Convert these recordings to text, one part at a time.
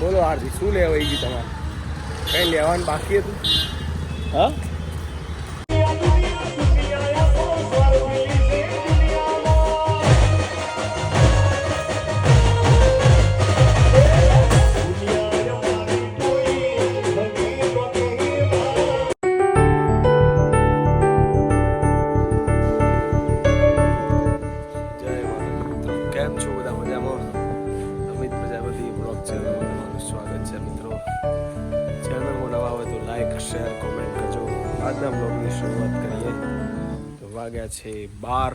બોલો આરતી શું લેવાઈ ગયું તમારે? કઈ લેવાનું બાકી હતું? હા? વાગ્યા છે બાર.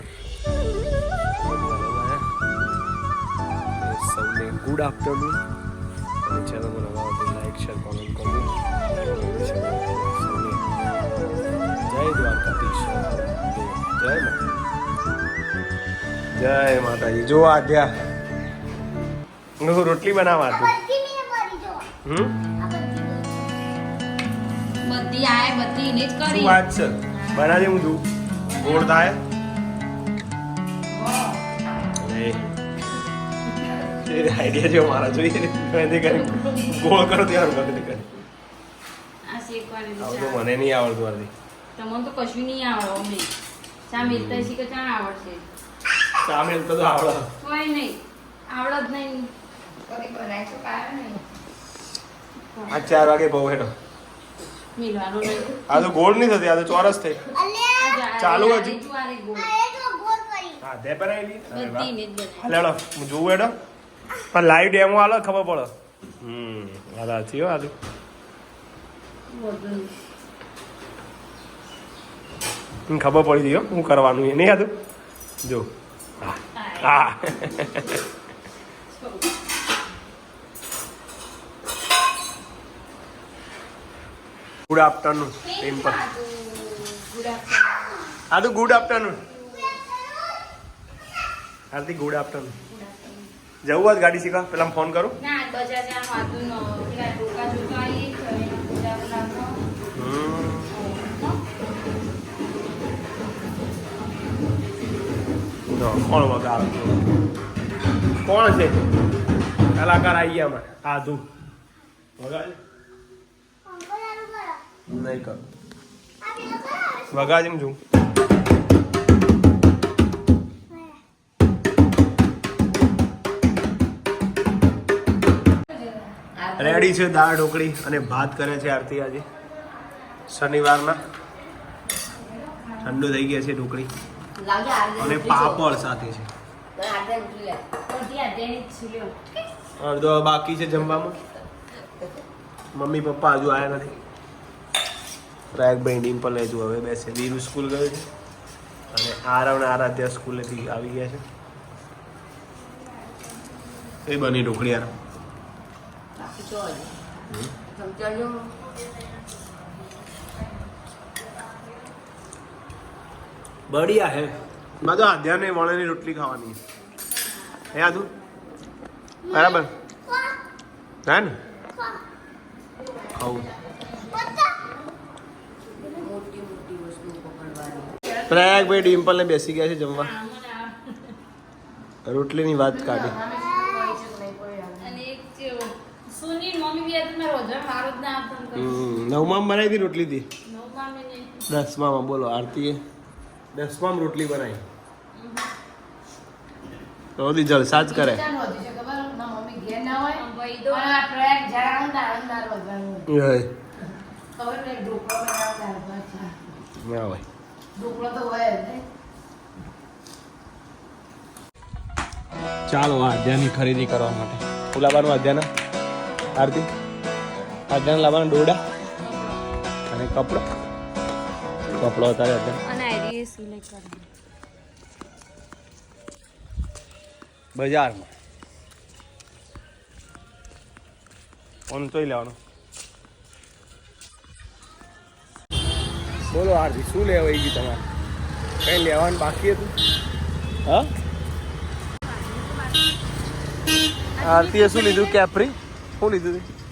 સૌને ગુડ આફ્ટરનૂન અને ચેનલમાં નવા હોય લાઈક શેર કોમેન્ટ કરજો જય દ્વારકાધીશ. જય માતા જય માતાજી. જો આધ્યા હું રોટલી બનાવવા હતું હમ? બધી. આય બધી જ શું કરી વાત છે? બનાવી હું તું ગોળ થાય આઈડિયા જેવો મારા જોઈએ મહેંદી કરી. ગોળ કરો ત્યાં મહેંદી કરી. આવું તો. મને નહીં આવડતું આથી તમને તો કશું નહીં આવડે અમને. ચા મિલતા શીખે ચા આવડશે? સામેલ તો આવડે. કોઈ નહીં. આવડત નહીં. તો આ ચાર વાગે બહુ નહીં. આ તો ગોળ નહીં થતી આ તો ચોરસ થઈ. ચાલુ હજુ? હા તે બનાય. હાલે હેડો હું જોઉં હેડો. પણ લાઈવ ડેમો હાલો ખબર પડે. હમ આ થયો હો આદુ ખબર પડી ગયો હો કરવાનું એ. નહીં આદુ જો. હા. હા. ગુડ આફ્ટરનૂન પિમ્પલ આદુ good afternoon Hardik good afternoon જવું આજ ગાડી શીખવા? પેલા ફોન કરું. કોણ વગાડ? કોણ છે? કલાકાર આવી ગયા અમારે. આધુ વગાડ નહીં કર. વગાડ એમ છું રેડી છે દાળ ઢોકળી અને ભાત કરે છે આરતી આજે. શનિવારના. ઠંડુ થઈ ગયા છે ઢોકળી. અને પાપડ સાથે છે. અડધો બાકી છે જમવામાં. મમ્મી પપ્પા હજુ આવ્યા નથી. પ્રયાગભાઈ ડિમ્પલ હજુ હવે બેસે. વીરુ સ્કૂલ ગયો છે. અને આરવ ને આરાધ્યા સ્કૂલેથી આવી ગયા છે. એ બની ઢોકળી યાર તો હજી. સમજાવજો. બઢિયા હે બધો આધ્યાને વણેની રોટલી ખાવાની હે આદુ બરાબર હે ને ખાવું પ્રયાગ ભાઈ વસ્તુ પ્રયાગભાઈ ડિમ્પલ ને બેસી ગયા છે જમવા રોટલીની વાત કાઢી અને એક છે સુની મમ્મી બી હતી મારો હજમ મારો જ ના આવતો ને કઈ. હમ, નવમામાં બનાવી હતી રોટલી હતી દસમામાં બોલો આરતીએ. દસમામાં રોટલી બનાવી. તો બધી જલસા જ કરે. ચાલો આ ખરીદી કરવા માટે. લાવવાનું અધ્યાના આરતી? અધ્યાન લાવવાના દોડા અને કપડો. કપડો અત્યારે કરવાનું. બજારમાં. ફોન તોય લેવાનો. બોલો આરતી શું લેવાઈ ગયું તમારે? કઈ લેવાનું બાકી હતું? હા? આરતીએ શું લીધું? કેપ્રી? શું લીધું?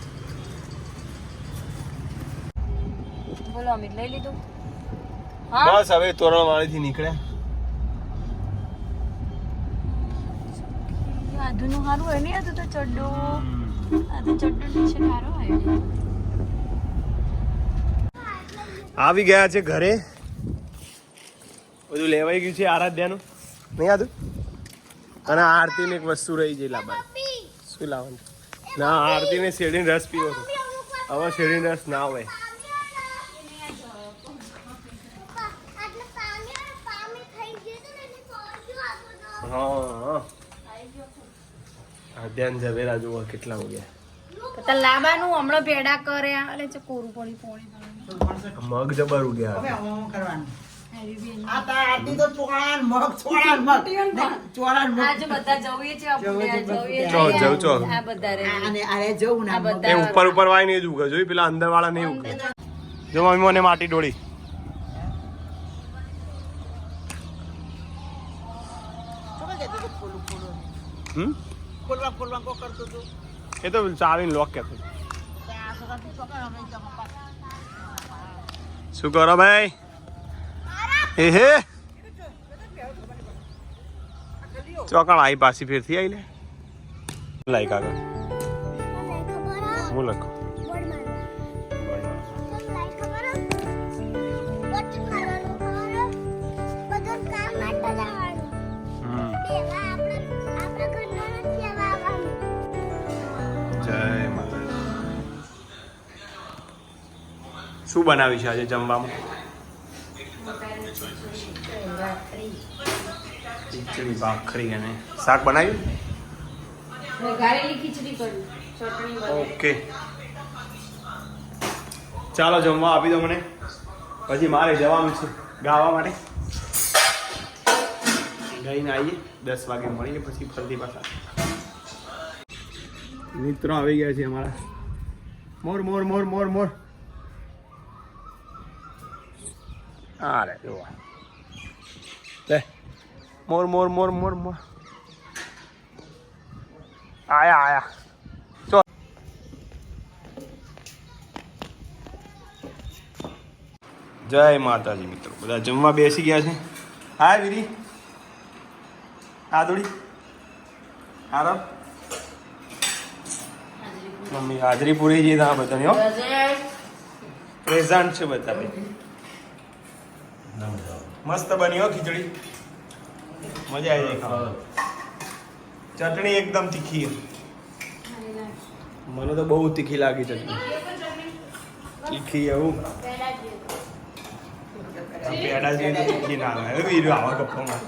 બોલો અમિત લઈ લીધું? બસ હવે તોરણવાળીથી નીકળ્યા આધુનું સારું હોય ને આધુ તો ચડ્ડો. આધુ ચડ્ડો છે ખારો હોય. આવી ગયા છે ઘરે. બધું લેવાઈ ગયું છે આરાધ્યાનું. નહીં યાદ અને આરતીને એક વસ્તુ રહી ગઈ લાવવાની શું લાવવાનું? ના આરતીને શેરડીનો રસ પીવો છે. હવે શેરડીનો રસ ના હોય. હા અધ્યાન ઝવેરા જુઓ કેટલા ઉગ્યા તો લાબાનું હમણાં ભેડા કરે એટલે છે કોરું પડી પોણી મગ જબર ઉગ્યા હવે આવું કરવાનું આ તાર આરતી તો ચોળાન મગ ચોળાન મગ. ચોળાન મગ. આજે બધા જઈએ છે આપણે જઈએ ચો, જવું ચો. આ બધા રે અને આરે જવું ના બધા એ ઉપર ઉપર વાય નહીં જ ઉગે જોઈ પેલા અંદર વાળા નહીં ઉગે જો મમ્મી મને માટી ડોળી હમ? ખોલવા ખોલવા કો કરતો તું. એ તો ચાવીને લોક જમવા શું કરો ભાઈ? એ હે? ચોકણ આઈ પાછી ફેરથી આઈ લે. લાઈક આગળ. હું લખો? શું બનાવ્યું છે આજે જમવામાં ખીચડી ભાખરી અને શાક બનાવ્યું બનાવી. ઓકે ચાલો જમવા આપી દો મને પછી મારે જવાનું છે ગાવા માટે ગઈને આવીએ દસ વાગે મળીએ પછી ફરતી પાછા મિત્રો આવી ગયા છે અમારા મોર મોર મોર મોર મોર હા રે જોવા લે મોર મોર મોર મોર મોર આયા આયા ચો જય માતાજી મિત્રો. બધા જમવા બેસી ગયા છે? હાય વીરી. આદુડી આરબ મમ્મી હાજરી પૂરી જઈએ હો. પ્રેઝન્ટ છે બધા. ભાઈ મસ્ત બની હો ખીચડી. મજા આવી જાય ખાવા ચટણી એકદમ તીખી. મને તો બહુ તીખી લાગી ચટણી. તીખી એવું. પેડા જેવી. તો તીખી ના આવે એવી આવા ગપ્પામાં.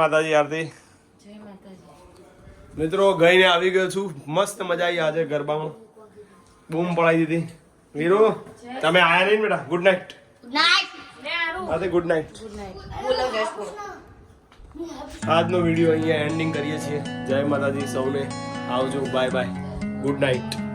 માતાજી આરતી. મિત્રો ગઈને આવી ગયો છું. મસ્ત મજા આવી આજે ગરબામાં. બૂમ પડાવી દીધી. વીરો તમે આયા નહીં બેટા? ગુડ નાઇટ લે ગુડ નાઇટ આજનો વીડિયો અહીંયા એન્ડિંગ કરીએ છીએ. જય માતાજી સૌને. આવજો. Bye bye good night